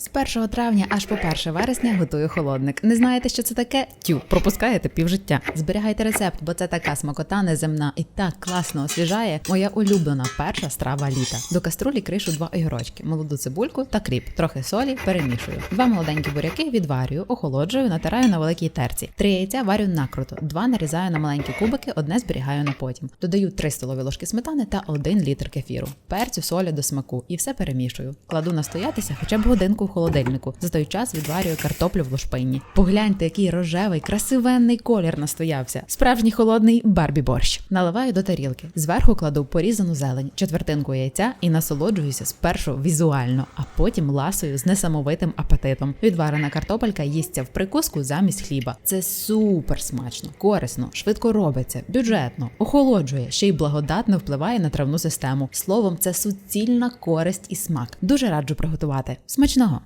З 1 травня аж по 1 вересня готую холодник. Не знаєте, що це таке? Тю, пропускаєте півжиття. Зберігайте рецепт, бо це така смакота неземна і так класно освіжає. Моя улюблена перша страва літа. До каструлі кришу два огірочки, молоду цибульку та кріп, трохи солі, перемішую. Два молоденькі буряки відварюю, охолоджую, натираю на великій терці. Три яйця варю накруто, два нарізаю на маленькі кубики, одне зберігаю на потім. Додаю 3 столові ложки сметани та 1 літр кефіру. Перцю, солі до смаку і все перемішую. Кладу настоятися хоча б годинку холодильнику. За той час відварюю картоплю в лушпинні. Погляньте, який рожевий, красивенний колір настоявся. Справжній холодний барбі борщ. Наливаю до тарілки. Зверху кладу порізану зелень, четвертинку яйця і насолоджуюся спершу візуально, а потім ласую з несамовитим апетитом. Відварена картопелька їсться в прикуску замість хліба. Це супер смачно, корисно, швидко робиться, бюджетно, охолоджує, ще й благодатно впливає на травну систему. Словом, це суцільна користь і смак. Дуже раджу приготувати. Смачного!